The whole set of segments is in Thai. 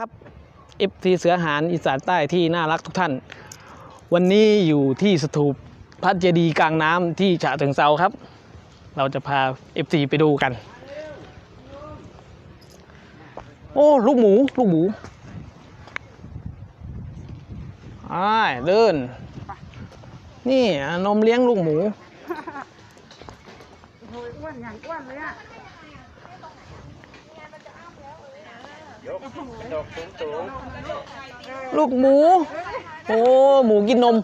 ครับ FC เสือหารอีสานใต้ที่น่ารักทุกท่าน วันนี้อยู่ที่สถูปพระเจดีย์กลางน้ำที่ฉะเชิงเซาครับ เราจะพา FC ไปดูกัน โอ้ลูกหมูลูกหมูอ้ายเดิน นี่นมเลี้ยงลูกหมูโอ้ยอ้วนอย่างอ้วนเลยอะ ลูกหมู โอ้ หมูกินนม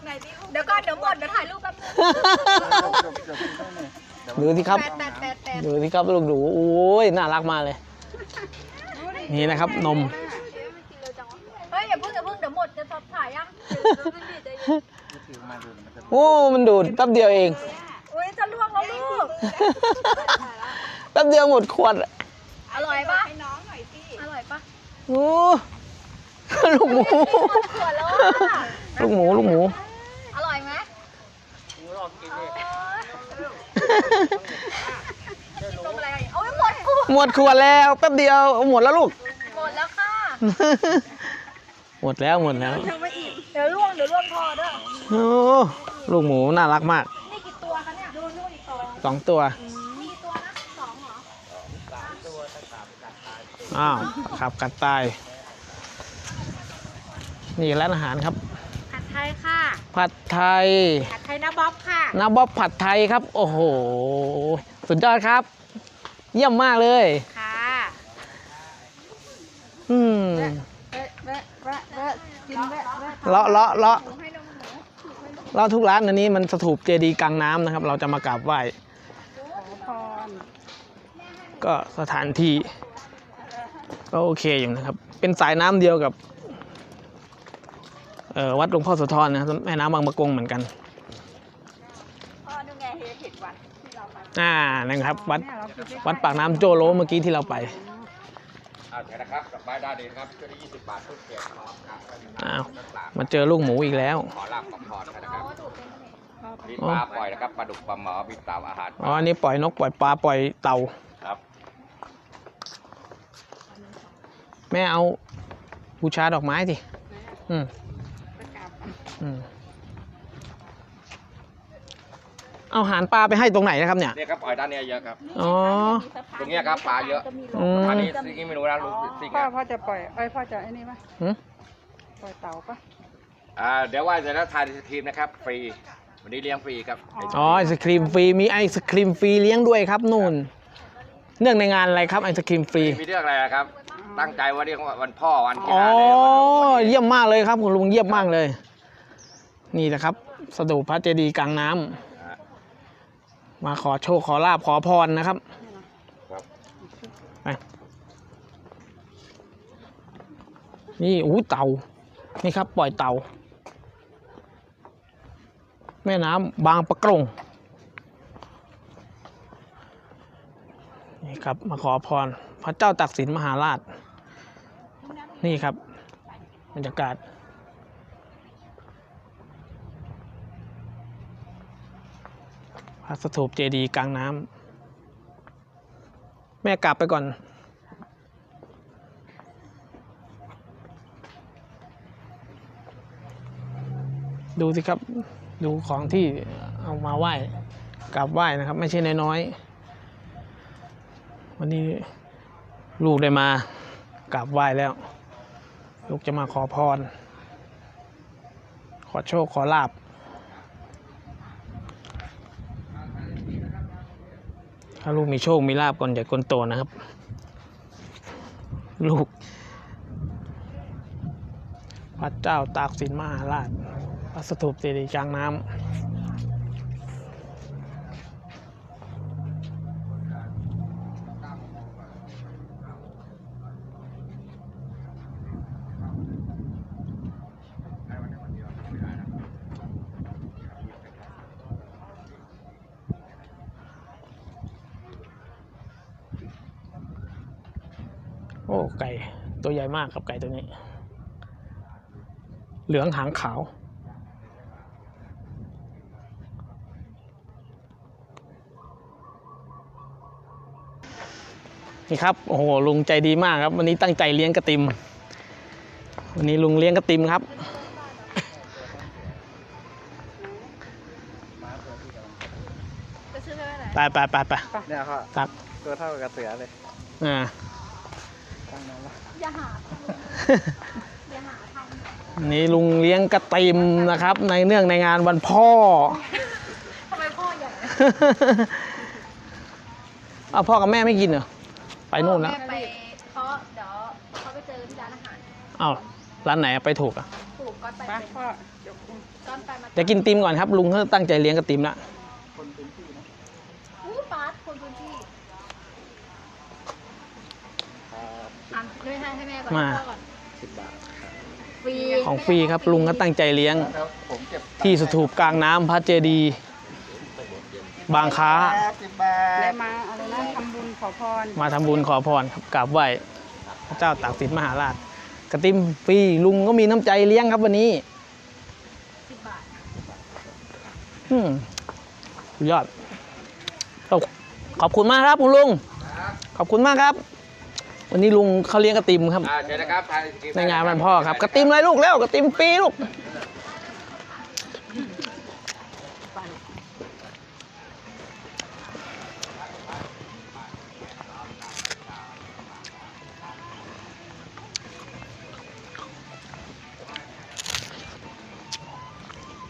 เดี๋ยวก่อนเดี๋ยวหมดเดี๋ยวถ่ายรูปแป๊บนึงดูสิครับแปดแปดแปดแปดดูสิครับลูกหนูโอ้ย น่ารักมากเลย นี่นะครับนม เฮ้ยอย่าเพิ่งอย่าเพิ่งเดี๋ยวหมดจะถ่ายยังโอ้ มันดูดแป๊บเดียวเอง อุ้ยจะล่วงแล้วลูก แป๊บเดียวหมดขวดอะอร่อยปะ โอ้ลูกหมูหมดขวดแล้วอะลูกหมู ลูกหมู อร่อยไหมกินนมอะไรกันเอาไว้หมดขวดหมดขวดแล้วแป๊บเดียวหมดแล้วลูก หมดแล้วค่ะ หมดแล้วหมดแล้ว เดี๋ยวล่วงเดี๋ยวล่วงคอเด้อ โอ้ลูกหมูน่ารักมาก นี่กี่ตัวคะเนี่ย ดูนู่นอีกตัวสองตัวมีกี่ตัวนะสองเหร ออ้าวขับกัดตาย นี่ร้านอาหารครับ ผัดไทยค่ะ ผัดไทย ผัดไทยนะบ๊อบค่ะน้าบ๊อบผัดไทยครับ โอ้โห สุดยอดครับ เยี่ยมมากเลย ค่ะอืมแวะแวะแวะแวะกินแวะแวะเลาะเลาะเลาะเลาะทุกร้านอันนี้มันสถูปเจดีย์กลางน้ำนะครับ เราจะมากราบไหว้ ขอพร ก็สถานที่ ก็โอเคอยู่นะครับ เป็นสายน้ำเดียวกับเอ่อวัดหลวงพ่อโสธรนะครับแม่น้ำบางมะกงเหมือนกันพ่อดูไงเห็นวัดที่เราไปอ่านะครับวัดเนี่ยเรากินได้วัดปากน้ำโจโลเมื่อกี้ที่เราไปอ่าเดี๋ยวนะครับกลับบ้านได้ดีนะครับช่วยได้20บาททุกเกียรติพร้อมครับอ้าวมาเจอลูกหมูอีกแล้วขอลาบขอพรกันนะครับเรามีปลาปล่อยนะครับปลาดุกปลาหมอมีเต่าอาหารอ๋ออันนี้ปล่อยนกปล่อยปลาปล่อยเต่า ครับ แม่เอาบูชาดอกไม้สิอืมไปกราบอืมเอาอาหารปลาไปให้ตรงไหนนะครับเนี่ย เนี่ยครับปล่อยด้านเนี้ยเยอะครับ อ๋อ ตรงเนี้ยครับปลาเยอะ อืม อันนี้สิ่งที่ไม่รู้นะรู้สิ่งพ่ออะพ่อจะปล่อยเอ้ยพ่อจะไอ้นี่ไหมหึปล่อยเต่าปะ อ่าเดี๋ยวว่าจะแล้วทานไอศครีมนะครับฟรี วันนี้เลี้ยงฟรีครับอ๋อไอศครีมฟรีมีไอศครีมฟรีเลี้ยงด้วยครับนู่น เนื่องในงานอะไรครับไอศครีมฟรี มีเรื่องอะไรนะครับ ตั้งใจว่าเรียกว่าวันพ่อวันกีอ๋อฬาเลยวันเยี่ยมมากเลยครับคุณลุงเยี่ยมมากเลย นี่นะครับสถูปพระเจดีย์กลางน้ำอ่ามาขอโชคขอลาบขอพรนะครับ ครับไปนี่อู้เต่านี่ครับ ปล่อยเต่า แม่น้ำบางปะกงนี่ครับ มาขอพร พระเจ้าตักสินมหาราช นี่ครับบรรยากาศ พระสถูปเจดีย์กลางน้ำแม่กลับไปก่อน ดูสิครับ ดูของที่เอามาไหว้กราบไหว้นะครับ ไม่ใช่น้อยๆวันนี้ลูกได้มากราบไหว้แล้ว ลูกจะมาขอพร ขอโชค ขอลาบ ถ้าลูกมีโชค มีลาบก่อนใหญ่คนโตนะครับ ลูกพระเจ้าตากสินมหาราชพระสถูปเจดีย์กลางน้ำ ไก่ตัวใหญ่มากครับไก่ตัวนี้ เหลืองหางขาว นี่ครับ โอ้โห ลุงใจดีมากครับ วันนี้ตั้งใจเลี้ยงกระติม วันนี้ลุงเลี้ยงกระติมครับจะซื้อไปไว้ไหนไปไปไปไปเนี่ยเขาครับตัวเท่ากับเสือเลย อ่าตั้งนั้นละ อย่าหาอย่าหาทวันนี้ลุงเลี้ยงกระติมนะครับ ในเนื่องในงานวันพ่อำทำไมพ่อใหญ่เอาพ่อกับแม่ไม่กินเหรอ ไปนู่นแล้วแม่ไปเขาเดี๋ยวเขาไปเจอที่ร้านอาหารเอาร้านไหนไปถูกอะปลูกก้อนไปไปเป็นพ่อจบก้อนไปมาเดี๋ยวกินติมก่อนครับ ลุงเขาตั้งใจเลี้ยงกระติมละ อู้ปาร์ตคนพื้นที่อะไม่ให้ให้แม่ก่อนมาให้พ่อก่อนสิบบาทฟรีของฟรีครับลุงก็ตั้งใจเลี้ยงแล้วผมเก็บที่สถูปกลางน้ำพระเจดีย์บางค้า สิบบาและทมาอะไรนะทำบุญขอพรมาทำบุญขอพรครับกราบไหว้พระเจ้าตากสินมหาราช กระติมฟรีลุงก็มีน้ำใจเลี้ยงครับวันนี้สิบบาทอืมสุดยอดขอบขอบคุณมากครับคุณลุง ขอบคุณมากครับ วันนี้ลุงเขาเลี้ยงกระติมครับอ่าเชิญนะครับทานไอศกรีมในงานวันพ่อครับกระติมเลยลูกเร็วกระติมฟรีลูก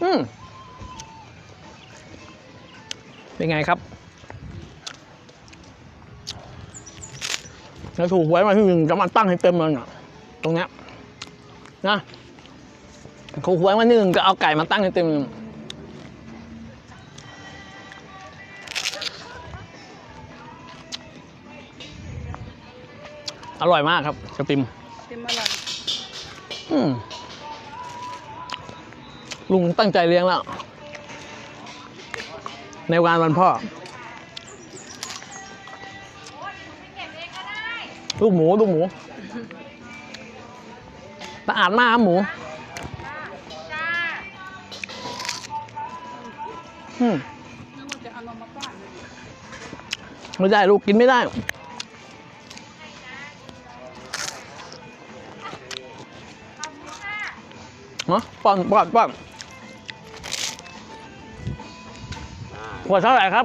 อืมเป็นไงครับ แล้วถูกไว้มาที่หนึ่งจะมาตั้งให้เต็มเลยน่ะ ตรงเนี้ยนะถูกไว้มาที่หนึ่งจะเอาไก่มาตั้งให้เต็มเลยอร่อยมากครับสติมติมอร่อยอืมลุงตั้งใจเลี้ยงแล้ว ในงานวันพ่อ ลูกหมูลูกหมูสะอาดมากครับหมูอืมไม่ได้ลูกกินไม่ได้เนาะป้อนป้อนป้อนขวดเท่าไหร่ครับ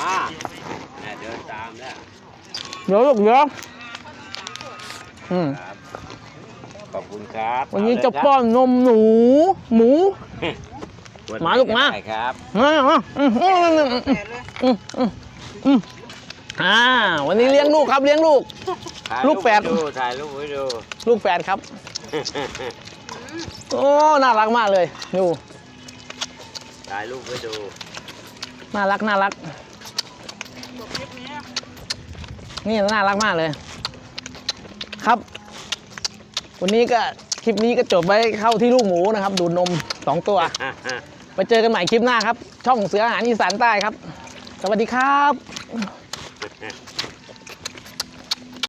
อ่า เดินตามแล้วเดี๋ยวลูกเดี๋ยวอืมขอบคุณครับวันนี้จะป้อนนมหนู หมูหมาลูกหมาได้ครับมามาอืมอืมอืมอืมแก่เลยอืมอืมอืมอ่าวันนี้เลี้ยงลูกครับเลี้ยงลูกถ่ายลูกแฝดไว้ดูถ่ายรูปไว้ดูลูกแฝดครับ โอ้น่ารักมากเลยดูถ่ายรูปไว้ดูน่ารักน่ารัก จบคลิปนี้ นี่น่ารักมากเลย ครับ วันนี้ก็คลิปนี้ก็จบไว้เข้าที่ลูกหมูนะครับ ดูดนมสองตัวไปเจอกันใหม่คลิปหน้าครับ ช่องเสืออาหารอีสานใต้ครับ สวัสดีครับ